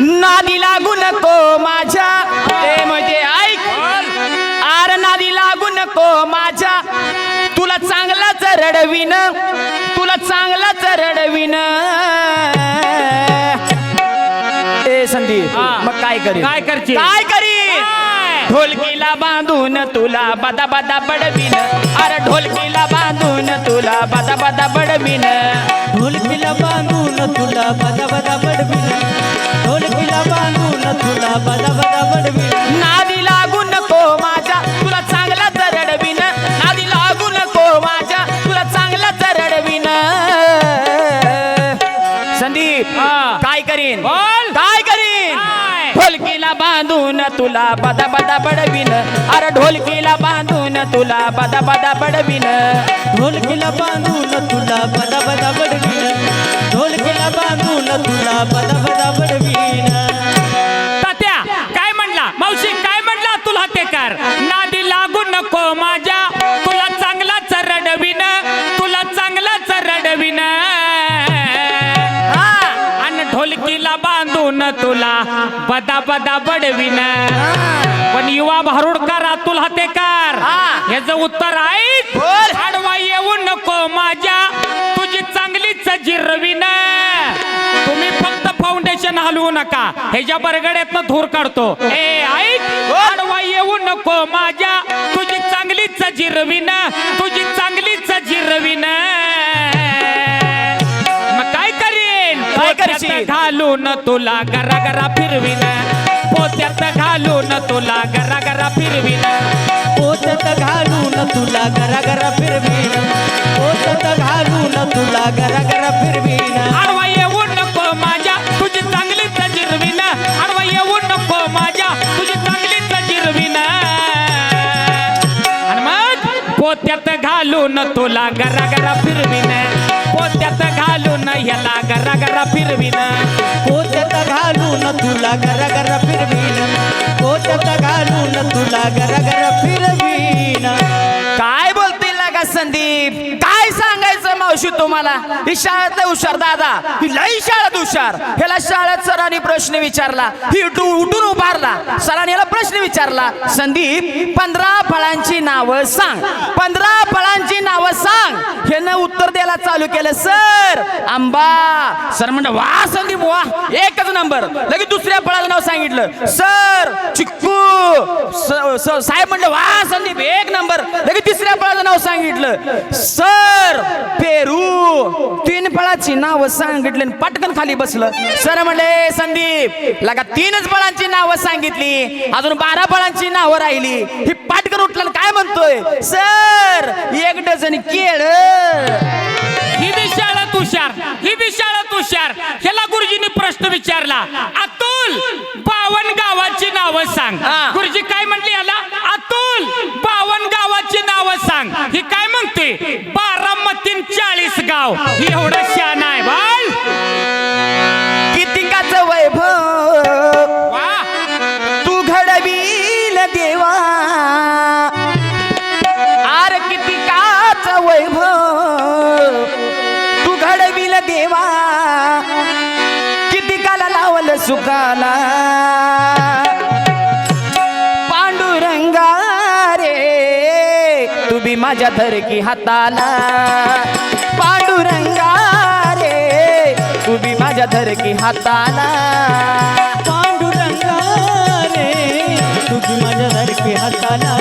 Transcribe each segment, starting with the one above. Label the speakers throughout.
Speaker 1: नादी लागू नको माझ्या. ते म्हणजे ऐक. आर नादी लागू नको माझ्या. तुला चांगलाच रडविन. तुला चांगलाच रडविन. ए संदीप. मग काय करी
Speaker 2: काय करशील?
Speaker 1: काय करी? ढोलकीला बांधून तुला बदा बदा बडवीन अरे ढोलकीला बांधून तुला बदा बदा बडवीन
Speaker 3: तुला बदा बदा बडविला ढोलकीला बांधून तुला बदा बदा बडवीन
Speaker 1: ढोलकीला बांधून तुला बदा बदा बडवीन. अरे ढोलकीला बांधून तुला बदा बदा बडवीन.
Speaker 3: ढोलकीला बांधून तुला बदा बदा बडवीन. ढोलकीला बांधून तुला बदा बदा बडवीन.
Speaker 2: तात्या काय म्हणला? मावशी काय म्हणला तुला ते कर? नादी लागू नको तुला बदा बदा बडविन. पण युवा भारुडकर अतुल हातेकर. ह्याचं उत्तर
Speaker 1: बोल.
Speaker 2: आडवा येऊ नको माझ्या तुझी चांगलीच जिरविन. तुम्ही फक्त फाउंडेशन हलवू नका ह्याच्या बरगड्यातनं धूर काढतो. ए ऐक आडवा येऊ नको माझ्या तुझी चांगलीच जिरविन. घालून तुला गरा गरा फिरविन. पोत्यात घालून तुला गरा गरा फिरविन.
Speaker 3: पोतत घालून तुला गरा गरा फिरवीन. पोतत घालून तुला गरा गरा फिरवीन.
Speaker 2: आडवा येऊ नको माझ्या तुझी चांगलीच जिरविन आडवा येऊ नको माझ्या तुझी चांगलीच जिरविन आणि मग पोत्यात घालून तुला गरा गरा फिरविन. पोत्यात घालून ह्याला गरा गरा फिरविन.
Speaker 3: पोतत घालून तुला गरा गरा फिरवीन. पोतत घालून तुला गरा गरा फिरवीन.
Speaker 1: काय बोलतील का संदीप? काय मावशी तुम्हाला? ही शाळेत लय हुशार दादा ही लई शाळेत हुशार. ह्याला शाळेत सरांनी प्रश्न विचारला ही उठून उभारला. सरांनी याला प्रश्न विचारला संदीप पंधरा फळांची नावं सांग. पंधरा फळांची नावं सांग. ह्यानं उत्तर द्यायला चालू केलं सर आंबा. सर म्हणलं वा संदीप वा. एकच नंबर. लगेच दुसऱ्या फळाचं नाव सांगितलं सर चिक साहेब म्हणलं वा संदीप एक नंबर. लगेच तिसऱ्या फळाचं नाव सांगितलं. सर पेरू. तीन फळाची नावं सांगितली पटकन खाली बसलं. सर म्हणले संदीप लगा तीनच फळांची नावं सांगितली. अजून बारा फळांची नावं राहिली. ही पटकन उठलं काय म्हणतोय? सर एक डझन केळ.
Speaker 2: ही बी शाळा तुषार ही बी शाळा तुषार ह्याला गुरुजींनी प्रश्न विचारला. अतुल बावन गावाची नावं सांग. गुरुजी काय म्हणले याला? अतुल बावन गावाची नावं सांग. ही काय म्हणते बारामतीन चाळीस गाव. ही एवढं शान आहे बाल
Speaker 1: कितिकाचं वैभव? तू घडवील देवा. आर किती काच वैभव? तू घडवील देवा. किती काला लावल सुकाला माझ्या धरकी हाताला. पांडुरंगा रे उभी माझ्या धरकी हाताला.
Speaker 3: पांडुरंगा रे तुझी माझ्या धरकी हाताला.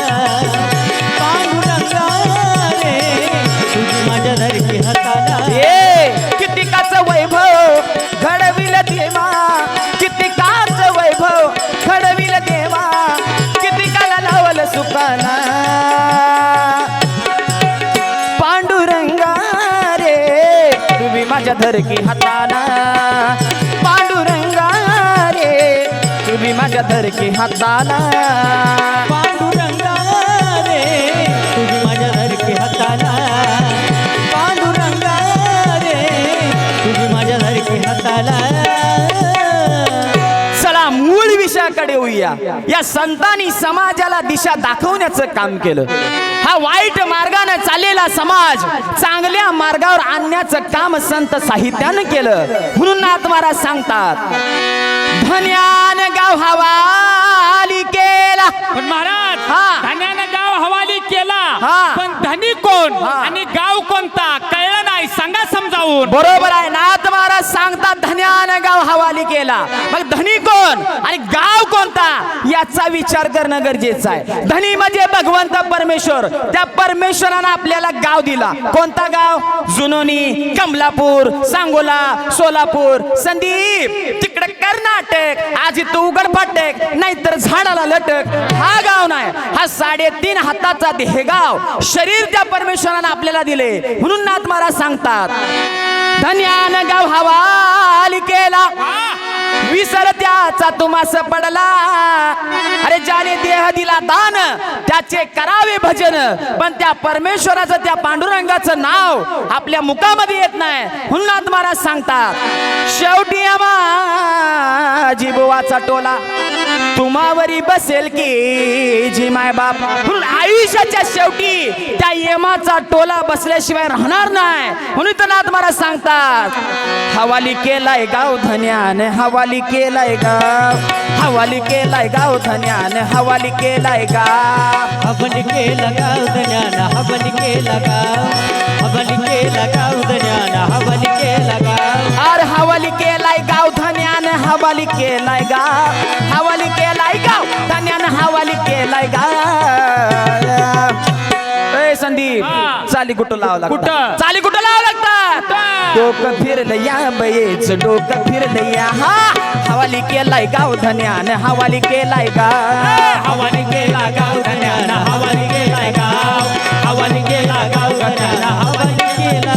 Speaker 3: माझ्या धरकी हाताला.
Speaker 1: पांडुरंगा रे तुम्ही माझ्या धरकी हाताला. पांडुरंगा रे तुम्ही माझ्या धरकी हाताला.
Speaker 3: पांडुरंगा रे तुम्ही माझ्या धरकी हाताला.
Speaker 1: मूळ विषयाकडे होऊया या संतांनी समाजाला दिशा दाखवण्याचं काम केलं. हा वाईट मार्गाने चाललेला समाज चांगल्या मार्गावर आणण्याचं काम संत साहित्यानं केलं म्हणून नाथ महाराज सांगतात धन्यान गाव हवाली केला
Speaker 2: पण महाराज
Speaker 1: हा.
Speaker 2: धन्यानं गाव हवाली केला
Speaker 1: हा.
Speaker 2: पण धनी कोण. आणि गाव कोणता कळलं नाही सांगा समजावून
Speaker 1: बरोबर आहे महाराज सांगतात धन्यान गाव हवाली केला. मग धनी कोण? आणि गाव कोणता? याचा विचार करणं गरजेचं आहे. धनी म्हणजे भगवंत परमेश्वर. त्या परमेश्वरानं आपल्याला गाव दिला. कोणता गाव? जुनोनी कमलापूर सांगोला सोलापूर. संदीप तिकडे कर्नाटक. आज इथं उघड फाटक नाहीतर झाडाला लटक. हा गाव नाही. हा साडेतीन हाताचा हे गाव शरीर त्या परमेश्वरानं आपल्याला दिले म्हणून नाथ महाराज सांगतात धन्यान गाव हवाली केला. विसर त्याचा तुमास पडला. अरे ज्याने देह दिला दान त्याचे करावे भजन. पण त्या परमेश्वराचं त्या पांडुरंगाचं नाव आपल्या मुखामध्ये येत नाही. हुन्नाथ महाराज सांगतात शेवटी आम्हा बुवाचा टोला. तुम्हावरी बसेल की जी माय बाप. म्हणून आयुष्याच्या शेवटी त्या यमाचा टोला बसल्याशिवाय राहणार नाही. म्हणून तर नाथ महाराज सांगतात हवाली केलाय गाव धन्यान हवाली केलाय गाव हवाली केलाय गाव धन्यान हवाली केलाय गाव.
Speaker 3: हवन केला गाव दन्यान हवन केला गाव हवन केला गाव दन्यान हवन केला गाव.
Speaker 1: अर हवाली केलाय गाव धन्यान हवाली केलाय गाव हवाली केलाय गाव धन्यान हवाली केलाय गाव ए संदीप. चाली कुठं लावं लागतात?
Speaker 2: कुठं?
Speaker 1: चाली कुठं लावं लागतात? डोकं फिरलं या बयेच डोकं फिरलं या. हा. हवाली केलाय गाव धन्यान हवाली केलाय गाव
Speaker 3: हवानी केला गाव दन्यान हवानी केला गाव हवानी केला गाव दन्यान हवानी केला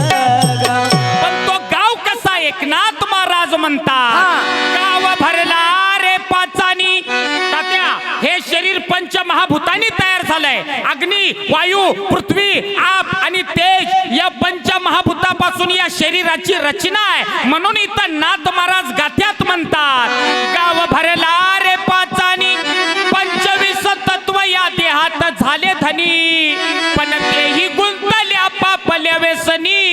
Speaker 2: पण तो गाव कसा एकनाथ महाराज म्हणतात. गाव भरला रे पाचानी. तात्या हे शरीर पंच महाभूतानी तयार झालंय. अग्नी वायू पृथ्वी आप आणि तेज या पंच महाभूतापासून या शरीराची रचना आहे. म्हणून इथं नाथ महाराज गाथ्यात म्हणतात गाव भरला रे पाचानी पंचवीस तत्व या देहात झाले धनी. पण तेही गुंतल्या पापल्या व्यसनी.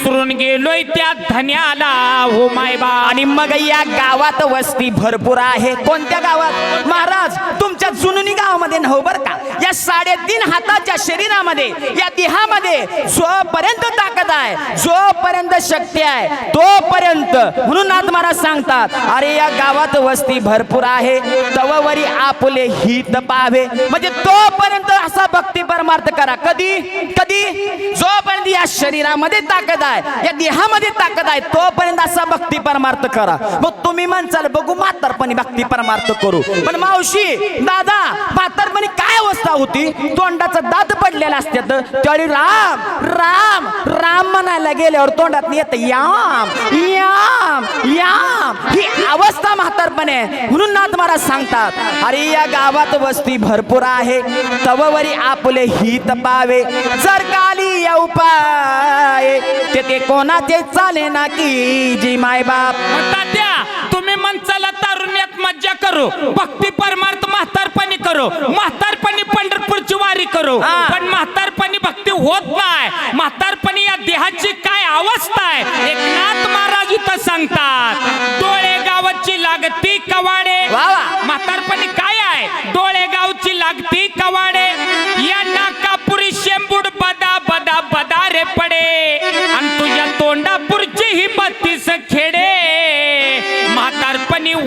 Speaker 2: विसरून गेलोय त्या धन्याला. हो मायबा
Speaker 1: आणि मग या गावात वस्ती भरपूर आहे. कोणत्या गावात? महाराज तुमच्या जुनुनी गावामध्ये नव्ह हो बर का? या साडेतीन हाताच्या शरीरामध्ये या देहामध्ये जोपर्यंत ताकद आहे जोपर्यंत शक्ती आहे तोपर्यंत. म्हणून नाथ महाराज सांगतात अरे या गावात वस्ती भरपूर आहे. तववरी आपले हित पाहावे म्हणजे तोपर्यंत असा भक्ती परमार्थ करा. कधी? कधी? जोपर्यंत या शरीरामध्ये ताकद आहे या देहामध्ये ताकद आहे. तोपर्यंत असा भक्ती परमार्थ करा. मग तुम्ही म्हणचाल बघू म्हातारपणी भक्ती परमार्थ करू. पण मावशी दादा म्हातारपणी काय अवस्था होती? तोंडाचा दात पडलेला असतात त्यावेळी राम राम राम म्हणायला गेल्यावर तोंडात येत याम याम याम. ही अवस्था म्हातारपणे आहे. म्हणून नाथ महाराज सांगतात अरे या गावात वस्ती भरपूर आहे. तववरी आपले हित पावे. जर काली या उपाय ते कोणाचे चाले ना की जी माय बाप?
Speaker 2: तात्या तुम्ही मनचाला तारुण्यात मज्जा करू. भक्ती परमार्थ म्हातारपणी करू. म्हातारपणी पंढरपूरची वारी करू. पण म्हातारपणी भक्ती होत नाही. म्हातारपणी या देहाची काय अवस्था आहे? एकनाथ महाराज इथं सांगतात डोळे गावाची लागती कवाडे. म्हातारपणी काय आहे? डोळे गावची लागती कवाडे. या नाकापुरी शेंबूड बदा बदा बदा रे पडे. आणि तुझ्या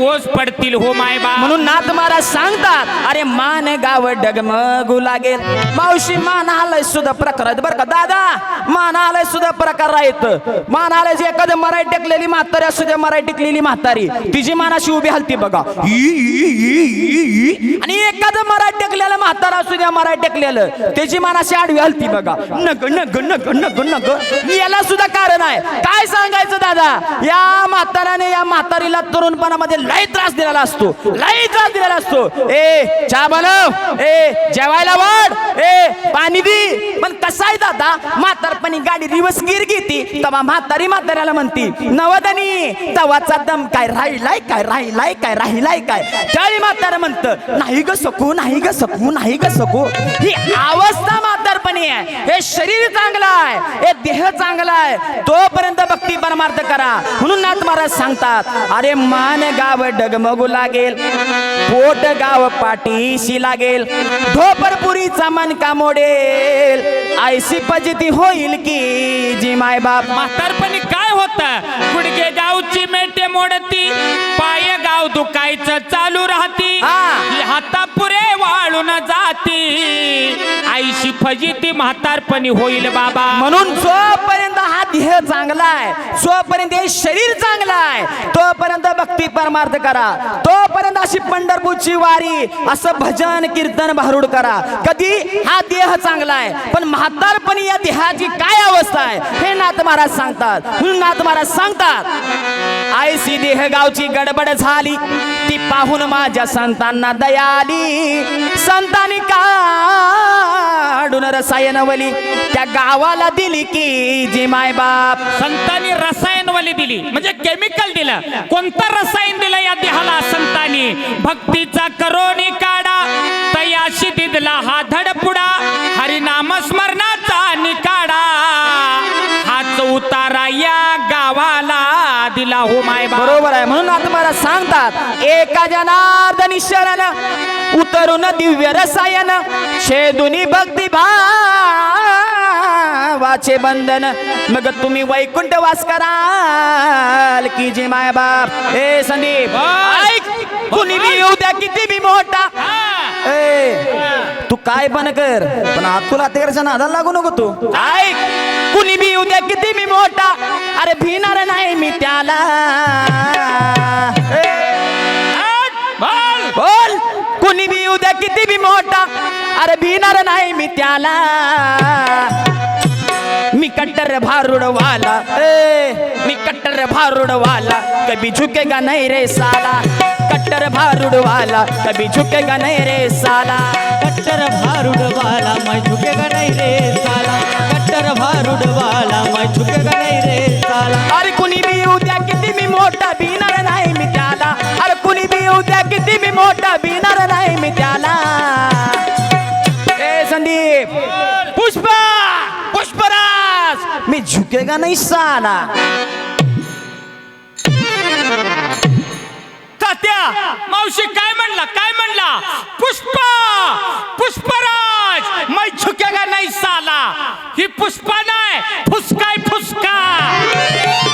Speaker 2: ओस पडतील हो माय बा
Speaker 1: म्हणून नाथ महाराज सांगतात अरे मान गाव डगमगू लागेल. मावशी मान आलंय सुद्धा प्रकार आहेत बरं का दादा? मान आलंय सुद्धा प्रकार आहेत. मान आलंय जे एखादं मराठी टेकलेली म्हातारी असू द्या मराठी टेकलेली म्हातारी तिची मानाशी उभी हलती बघा. आणि एखादं मराठी टेकलेलं म्हातारा असू द्या मराठी टेकलेलं त्याची मानाशी आडवी हलती बघा. नग नग नग नग नग. याला सुद्धा कारण आहे. काय सांगायचं दादा? या म्हाताराने या म्हातारीला तरुणपणामध्ये लय त्रास दिलेला असतो. लय त्रास दिलेला असतो. ए चहा बनव. ए जेवायला वाढ. ए पाणी दे. पण कसा आहे दादा? म्हातारपणी गाडी रिवर्स गिर घेती तेव्हा म्हातारी म्हाताऱ्याला म्हणती नवदनी तवाचा दम काय राहिलाय काय राहिलाय काय राहिलाय काय? त्यावेळी म्हातारा म्हणतं नाही ग सकू नाही ग सकू नाही ग सकू ही अवस्था म्हातारपणी आहे. हे शरीर चांगलं आहे. हे देह चांगला आहे. तोपर्यंत भक्ती परमार्थ करा. म्हणून नाथ महाराज सांगतात अरे मान गाव डगमगू लागेल. पोट गाव पाठीशी लागेल. ढोपरपुरीचा मन का मोडेल. आयसी पजती होईल की जी माय बाप
Speaker 2: म्हातारपणी का होत. गुडगे गावची मेटे मोडती. पाय गाव दुखायचं चालू राहती. हाता पुरे वाळून जाती. आईशी फजिती म्हातारपणी होईल बाबा.
Speaker 1: म्हणून जोपर्यंत हा देह चांगला आहे जोपर्यंत हे शरीर चांगलं आहे तोपर्यंत भक्ती परमार्थ करा. तोपर्यंत अशी पंढरपूरची वारी असं भजन कीर्तन भारूड करा. कधी हा देह चांगला आहे पण म्हातारपणी या देहाची काय अवस्था आहे हे नाथ महाराज सांगतात. म्हणून महाराज महाराज सांगतात आयसी देहगावची गडबड झाली. ती पाहून माझ्या संतांना दयाली संतांनी काढून रसायनवली त्या गावाला दिली की जी माय बाप.
Speaker 2: संतांनी रसायनवली दिली. म्हणजे केमिकल दिलं. कोणतं रसायन दिलं या देहाला संतांनी? भक्तीचा करोनी काढा. तयाशी दिदला हा धडपुडा. हरिनाम हो माय
Speaker 1: बरोबर आहे. म्हणून आता मला सांगतात एका जनार्दनी शरण उतरून दिव्य रसायन छेदुनी भक्ती भावाचे बंधन. मग तुम्ही वैकुंठ वास कराल की जे माय बाप. ए संदीप कुणी बी येऊ द्या किती बी मोठा. ए तू काय पण कर पण आत तुला तेरच्या नादाला लागू नको तू. ऐक कुणी उद्या किती मी मोठा? अरे भिणार नाही मी त्याला.
Speaker 2: बोल.
Speaker 1: बोल. कुणी बी उद्या किती बी मोठा? अरे भिणार नाही मी त्याला. मी कट्टर भारुडवाला. ए मी कट्टर भारुडवाला. कभी झुकेगा नहीं रे साला. कट्टर भारुडवाला. कभी झुकेगा नहीं रे साला.
Speaker 3: कट्टर भारुड वाला मैं झुकेगा नहीं रे साला. कट्टर भारुड मै मैं नाही रे साला
Speaker 1: अरे कुणी बी उद्या किती मी मोठा भिणार नाही मी त्याला. अरे कुणी बी उद्या किती मी मोठा भिणार नाही मी त्याला. ए संदीप. पुष्पा! पुष्पराज मी झुकेगा नाही साला.
Speaker 2: तात्या मावशी काय म्हणला? काय म्हणला? पुष्पा! पुष्पराज मै झुकेगा नहीं साला. ही पुष्पा नाही फुसकाय फुसका.